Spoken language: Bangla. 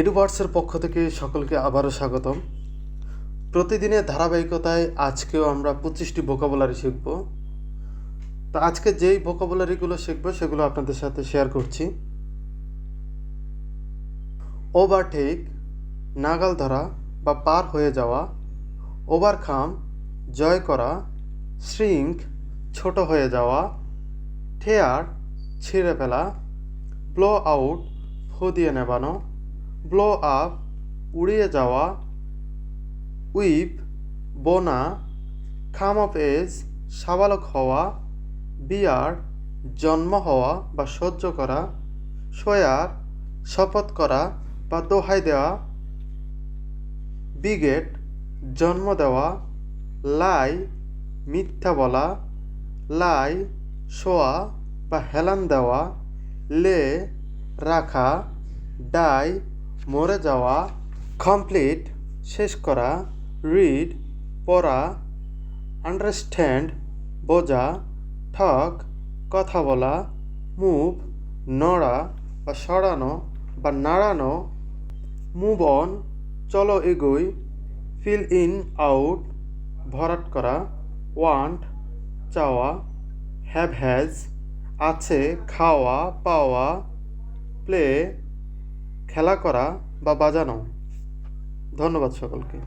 এডুবার্সের পক্ষ থেকে সকলকে আবারও স্বাগতম। প্রতিদিনের ধারাবাহিকতায় আজকেও আমরা পঁচিশটি ভোকাবুলারি শিখব। তো আজকে যেই ভোকাবুলারিগুলো শিখব সেগুলো আপনাদের সাথে শেয়ার করছি। ওভারটেক নাগাল ধরা বা পার হয়ে যাওয়া ওভারকাম জয় করা শ্রিঙ্ক ছোট হয়ে যাওয়া ঠেয়ার ছিঁড়ে ফেলা ব্লো আউট ফু দিয়ে নেবানো ব্লো আপ, উড়িয়ে যাওয়া, উইপ, বোনা, খাম অফ এজ, সাবালক হওয়া, বিয়ার, জন্ম হওয়া বা সহ্য করা সয়ার শপথ করা বা দোহাই দেওয়া, বিগেট, জন্ম দেওয়া, লাই, মিথ্যা বলা, লাই, শোয়া বা হেলান দেওয়া, লে, রাখা, ডাই মরে যাওয়া কমপ্লিট শেষ করা রিড পড়া আন্ডারস্ট্যান্ড বোঝা ঠক কথা বলা মুভ নড়া বা সরানো বা নাড়ানো মুভ অন চলো এগোই ফিল ইন আউট ভরাট করা ওয়ান্ট চাওয়া হ্যাভ হ্যাজ আছে, খাওয়া, পাওয়া প্লে খেলা করা বা বাজানো ধন্যবাদ সকলকে